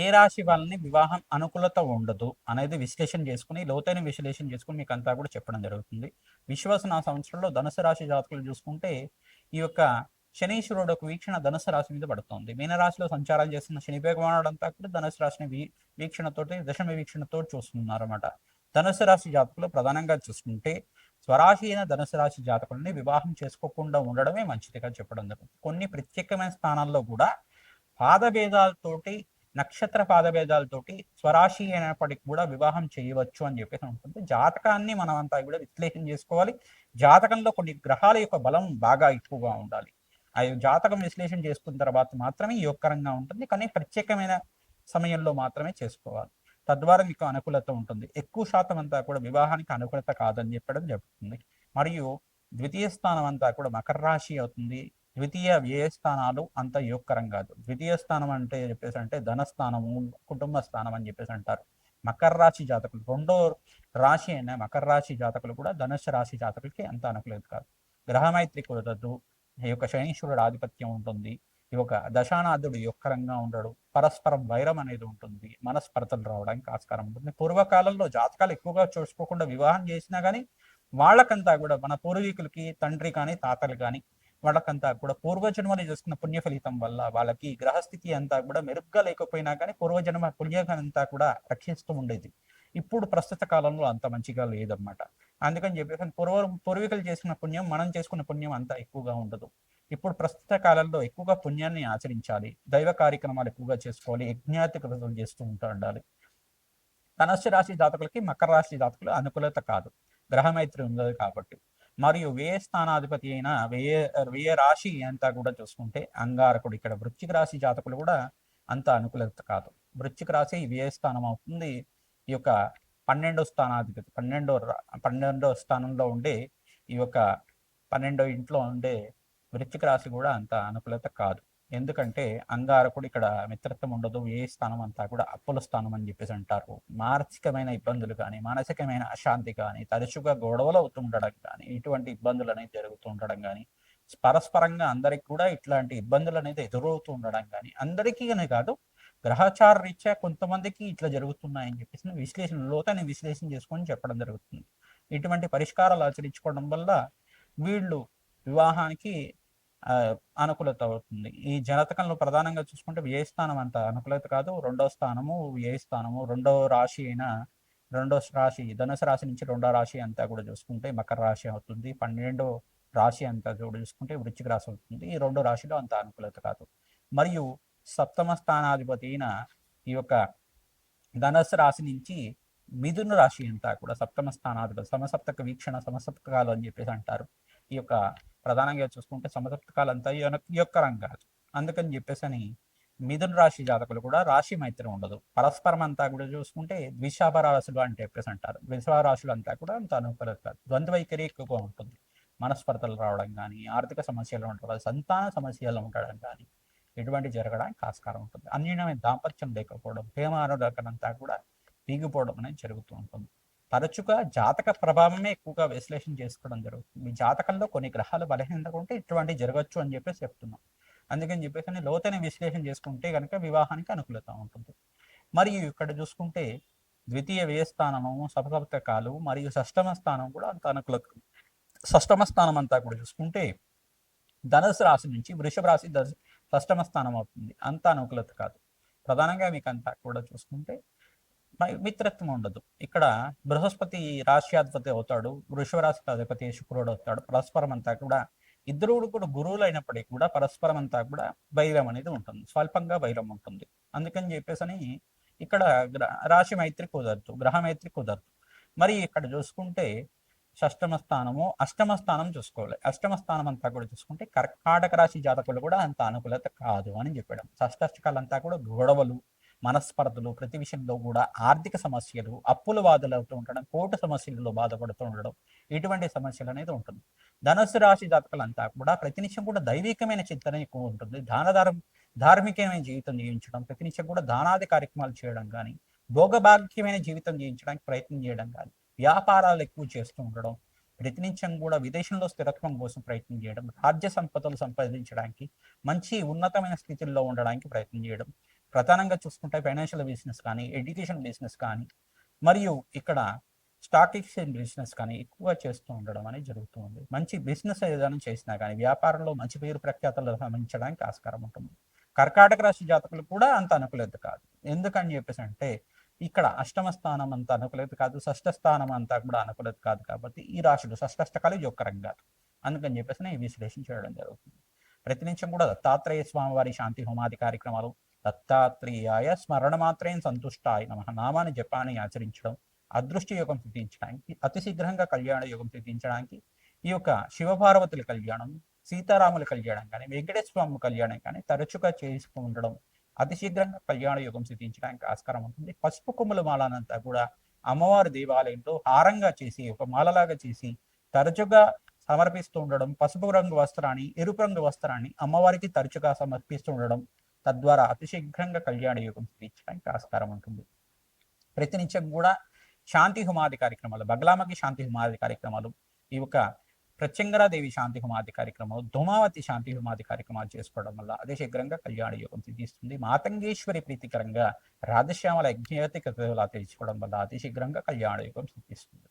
ఏ రాశి వాళ్ళని వివాహం అనుకూలత ఉండదు అనేది విశ్లేషణ చేసుకుని లోతైన విశ్లేషణ చేసుకుని మీకు అంతా కూడా చెప్పడం జరుగుతుంది. విశ్వాసం ఆ సంవత్సరంలో ధనుసు రాశి జాతకులు చూసుకుంటే ఈ యొక్క శనీశ్వరుడు ఒక వీక్షణ ధనుసు రాశి మీద పడుతుంది. మీనరాశిలో సంచారం చేస్తున్న శని భగవానుడు అంతా కూడా ధనుసు రాశిని వీ వీక్షణతోటి దశమ వీక్షణతో చూస్తున్నారన్నమాట. ధనుసు రాశి జాతకులు ప్రధానంగా చూసుకుంటే స్వరాశి అయిన ధనుసు రాశి జాతకుల్ని వివాహం చేసుకోకుండా ఉండడమే మంచిదిగా చెప్పడం జరుగుతుంది. కొన్ని ప్రత్యేకమైన స్థానాల్లో కూడా పాదభేదాలతోటి నక్షత్ర పాదభేదాలతోటి స్వరాశి అయినప్పటికీ కూడా వివాహం చేయవచ్చు అని చెప్పేసి ఉంటుంది. జాతకాన్ని మనం అంతా కూడా విశ్లేషణ చేసుకోవాలి. జాతకంలో కొన్ని గ్రహాల యొక్క బలం బాగా ఎక్కువగా ఉండాలి. ఆ జాతకం విశ్లేషణ చేసుకున్న తర్వాత మాత్రమే యోగకరంగా ఉంటుంది. కానీ ప్రత్యేకమైన సమయంలో మాత్రమే చేసుకోవాలి. తద్వారా మీకు అనుకూలత ఉంటుంది. ఎక్కువ శాతం అంతా కూడా వివాహానికి అనుకూలత కాదని చెప్పడం జరుగుతుంది. మరియు ద్వితీయ స్థానం అంతా కూడా మకర రాశి అవుతుంది. ద్వితీయ వ్యయ స్థానాలు అంత యోగకరం కాదు. ద్వితీయ స్థానం అంటే చెప్పేసి అంటే ధనస్థానము కుటుంబ స్థానం అని చెప్పేసి అంటారు. మకర రాశి జాతకులు రెండో రాశి అయిన మకర రాశి జాతకులు కూడా ధనుసు రాశి జాతకులకి అంత అనుకూలత కాదు. గ్రహమైత్రి కుదరదు ఈ యొక్క శనీశ్వరుడు ఆధిపత్యం ఉంటుంది ఈ యొక్క దశానాథుడు యొక్కరంగా ఉండడు పరస్పరం వైరం అనేది ఉంటుంది మనస్పర్ధలు రావడానికి ఆస్కారం ఉంటుంది. పూర్వకాలంలో జాతకాలు ఎక్కువగా చూసుకోకుండా వివాహం చేసినా కానీ వాళ్ళకంతా కూడా మన పూర్వీకులకి తండ్రి కానీ తాతలు కానీ వాళ్ళకంతా కూడా పూర్వజన్మలు చేసుకున్న పుణ్య ఫలితం వల్ల వాళ్ళకి గ్రహస్థితి అంతా కూడా మెరుగ్గా లేకపోయినా కానీ పూర్వజన్మ పుణ్యం అంతా కూడా రక్షిస్తూ ఉండేది. ఇప్పుడు ప్రస్తుత కాలంలో అంత మంచిగా లేదన్నమాట. అందుకని చెప్పేసి పూర్వ పూర్వీకులు చేసుకున్న పుణ్యం మనం చేసుకున్న పుణ్యం అంతా ఎక్కువగా ఉండదు. ఇప్పుడు ప్రస్తుత కాలంలో ఎక్కువగా పుణ్యాన్ని ఆచరించాలి. దైవ కార్యక్రమాలు ఎక్కువగా చేసుకోవాలి. యజ్ఞాతి కృతులు చేస్తూ ఉంటా ఉండాలి. ధనస్సు రాశి జాతకులకి మకర రాశి జాతకులు అనుకూలత కాదు. గ్రహమైత్రి ఉండదు కాబట్టి. మరియు వ్యయ స్థానాధిపతి అయిన వ్యయ వ్యయ రాశి అంతా కూడా చూసుకుంటే అంగారకుడు ఇక్కడ వృశ్చిక రాశి జాతకులు కూడా అంత అనుకూలత కాదు. వృశ్చిక రాశి వ్యయ స్థానం అవుతుంది. ఈ యొక్క పన్నెండో స్థానాధిపతి పన్నెండో పన్నెండో స్థానంలో ఉండే ఈ యొక్క పన్నెండో ఇంట్లో ఉండే వృశ్చిక రాశి కూడా అంత అనుకూలత కాదు. ఎందుకంటే అంగారకుడు ఇక్కడ మిత్రత్వం ఉండదు ఏ స్థానం అంతా కూడా అప్పుల స్థానం అని చెప్పేసి అంటారు. మానసికమైన ఇబ్బందులు కానీ మానసికమైన అశాంతి కానీ తరచుగా గొడవలు అవుతూ ఉండడం కానీ ఇటువంటి ఇబ్బందులు అనేది జరుగుతూ ఉండడం కానీ పరస్పరంగా అందరికి కూడా ఇట్లాంటి ఇబ్బందులు అనేది ఎదురవుతూ ఉండడం కానీ అందరికీ అనే కాదు గ్రహచార రీత్యా కొంతమందికి ఇట్లా జరుగుతున్నాయని చెప్పేసి విశ్లేషణ లోతని విశ్లేషణ చేసుకొని చెప్పడం జరుగుతుంది. ఇటువంటి పరిష్కారాలు ఆచరించుకోవడం వల్ల వీళ్ళు వివాహానికి అనుకూలత అవుతుంది. ఈ జనతకంలో ప్రధానంగా చూసుకుంటే ఏ స్థానం అంత అనుకూలత కాదు. రెండో స్థానము ఏ స్థానము రెండో రాశి అయిన రెండో రాశి ధనుసు రాశి నుంచి రెండో రాశి అంతా కూడా చూసుకుంటే మకర రాశి అవుతుంది. పన్నెండో రాశి అంతా కూడా చూసుకుంటే వృశ్చిక రాశి అవుతుంది. ఈ రెండో రాశిలో అంత అనుకూలత కాదు. మరియు సప్తమ స్థానాధిపతి అయిన ఈ యొక్క ధనస్సు రాశి నుంచి మిథున రాశి అంతా కూడా సప్తమ స్థానాధిపతి సమసప్తక వీక్షణ సమసప్తకాలు అని చెప్పేసి అంటారు. ఈ యొక్క ప్రధానంగా చూసుకుంటే సమతప్తకాలంతా ఈ యొక్క- ఈ యొక్క రంగాలు. అందుకని చెప్పేసి అని మిథున రాశి జాతకులు కూడా రాశి మైత్రి ఉండదు. పరస్పరం అంతా కూడా చూసుకుంటే ద్విషాభ రాశులు అని చెప్పేసి అంటారు ద్విషాభ రాశులు అంతా కూడా అంత అనుకూలత కాదు. ద్వంద్వ వైఖరి ఎక్కువగా ఉంటుంది. మనస్పర్ధలు రావడం కానీ ఆర్థిక సమస్యలు ఉండడం సంతాన సమస్యలు ఉండడం కానీ ఎటువంటి జరగడానికి ఆస్కారం ఉంటుంది. అన్యూనమైన దాంపత్యం లేకపోవడం ప్రేమానురాగనంతా కూడా పీగిపోవడం అనేది జరుగుతూ ఉంటుంది. తరచుగా జాతక ప్రభావమే ఎక్కువగా విశ్లేషణ చేసుకోవడం జరుగుతుంది. మీ జాతకంలో కొన్ని గ్రహాలు బలహీనతగా ఉంటే ఇటువంటి జరగచ్చు అని చెప్పేసి చెప్తున్నాం. అందుకని చెప్పేసి లోతైన విశ్లేషణ చేసుకుంటే కనుక వివాహానికి అనుకూలత ఉంటుంది. మరియు ఇక్కడ చూసుకుంటే ద్వితీయ వ్యయస్థానము సపసప్తకాలు సప్తకాలు మరియు షష్టమ స్థానం కూడా అంత అనుకూలత షష్టమ స్థానం అంతా కూడా చూసుకుంటే ధనుసు రాశి నుంచి వృషభ రాశి దశ షష్టమ స్థానం అవుతుంది. అంత అనుకూలత కాదు. ప్రధానంగా మీకు అంతా కూడా చూసుకుంటే మిత్రత్వం ఉండదు. ఇక్కడ బృహస్పతి రాశ్యాధిపతి అవుతాడు వృషభరాశి అధిపతి శుక్రుడు అవుతాడు పరస్పరం అంతా కూడా ఇద్దరు కూడా గురువులు అయినప్పటికీ కూడా పరస్పరం అంతా కూడా బైరం అనేది ఉంటుంది స్వల్పంగా బైరం ఉంటుంది. అందుకని చెప్పేసి అని ఇక్కడ రాశి మైత్రి కుదరదు గ్రహ మైత్రి కుదరదు. మరి ఇక్కడ చూసుకుంటే షష్టమ స్థానము అష్టమ స్థానం చూసుకోవాలి. అష్టమ స్థానం అంతా కూడా చూసుకుంటే కర్కాటక రాశి జాతకులు కూడా అంత అనుకూలత కాదు అని చెప్పడం. షష్టష్టకాలంతా కూడా గొడవలు మనస్పర్ధలు ప్రతి విషయంలో కూడా ఆర్థిక సమస్యలు అప్పుల బాధలు అవుతూ ఉండడం కోర్టు సమస్యలలో బాధపడుతూ ఉండడం ఇటువంటి సమస్యలు అనేది ఉంటుంది. ధనుసు రాశి జాతకులంతా కూడా ప్రతినిత్యం కూడా దైవికమైన చింతన ఎక్కువ ఉంటుంది. దానధారం ధార్మికమైన జీవితం జీవించడం ప్రతినిత్యం కూడా దానాది కార్యక్రమాలు చేయడం కానీ భోగభాగ్యమైన జీవితం జీవించడానికి ప్రయత్నం చేయడం కానీ వ్యాపారాలు ఎక్కువ చేస్తూ ఉండడం ప్రతినిత్యం కూడా విదేశంలో స్థిరత్వం కోసం ప్రయత్నం చేయడం రాజ్య సంపదలు సంపాదించడానికి మంచి ఉన్నతమైన స్థితిలో ఉండడానికి ప్రయత్నం చేయడం ప్రధానంగా చూసుకుంటే ఫైనాన్షియల్ బిజినెస్ కానీ ఎడ్యుకేషన్ బిజినెస్ కానీ మరియు ఇక్కడ స్టాక్ ఎక్స్చేంజ్ బిజినెస్ కానీ ఎక్కువ చేస్తూ ఉండడం అనేది జరుగుతుంది మంచి బిజినెస్ ఏదైనా చేసినా కానీ వ్యాపారంలో మంచి పేరు ప్రఖ్యాతలు సంబంధించడానికి ఆస్కారం ఉంటుంది. కర్కాటక రాశి జాతకులు కూడా అంత అనుకూలత కాదు. ఎందుకని చెప్పేసి అంటే ఇక్కడ అష్టమ స్థానం అంత అనుకూలత కాదు. షష్ఠ స్థానం అంతా కూడా అనుకూలత కాదు కాబట్టి ఈ రాశులు షష్ఠష్టకాలు యొక్క రంగాలు అందుకని చెప్పేసి నేను ఈ విశ్లేషణ చేయడం జరుగుతుంది. ప్రతి నిమిషం కూడా దత్తాత్రేయ స్వామివారి శాంతి హోమాది కార్యక్రమాలు దత్తాత్రేయాయ స్మరణ మాత్రేం సంతుష్టాయ నమ. నామాన్ని జపాన్ని ఆచరించడం అదృష్ట యోగం సిద్ధించడానికి అతి శీఘ్రంగా కళ్యాణ యోగం సిద్ధించడానికి ఈ యొక్క శివపార్వతుల కళ్యాణం సీతారాముల కళ్యాణం కానీ వెంకటేశ్వర స్వామి కళ్యాణం కానీ తరచుగా చేసుకు ఉండడం అతి శీఘ్రంగా కళ్యాణ యోగం సిద్ధించడానికి ఆస్కారం ఉంటుంది. పసుపు కొమ్ముల మాలనంతా కూడా అమ్మవారి దేవాలయంలో హారంగా చేసి ఒక మాలలాగా చేసి తరచుగా సమర్పిస్తూ ఉండడం పసుపు రంగు వస్త్రాన్ని ఎరుపు రంగు వస్త్రాన్ని అమ్మవారికి తరచుగా సమర్పిస్తూ ఉండడం తద్వారా అతి శీఘ్రంగా కళ్యాణ యోగం సిద్ధించడానికి ఆస్కారం ఉంటుంది. ప్రతినిత్యం కూడా శాంతి హుమాది కార్యక్రమాలు బగ్లామకి శాంతి హుమాది కార్యక్రమాలు ఈ యొక్క ప్రత్యంగరాదేవి శాంతి హుమాది కార్యక్రమాలు ధూమావతి శాంతి హుమాది కార్యక్రమాలు చేసుకోవడం వల్ల అదే శీఘ్రంగా కళ్యాణ యోగం సిద్ధిస్తుంది మాతంగేశ్వరి ప్రీతికరంగా రాధశ్యామల యజ్ఞవతి కృతలా తెలుసుకోవడం వల్ల అతి శీఘ్రంగా కళ్యాణ యోగం సిద్ధిస్తుంది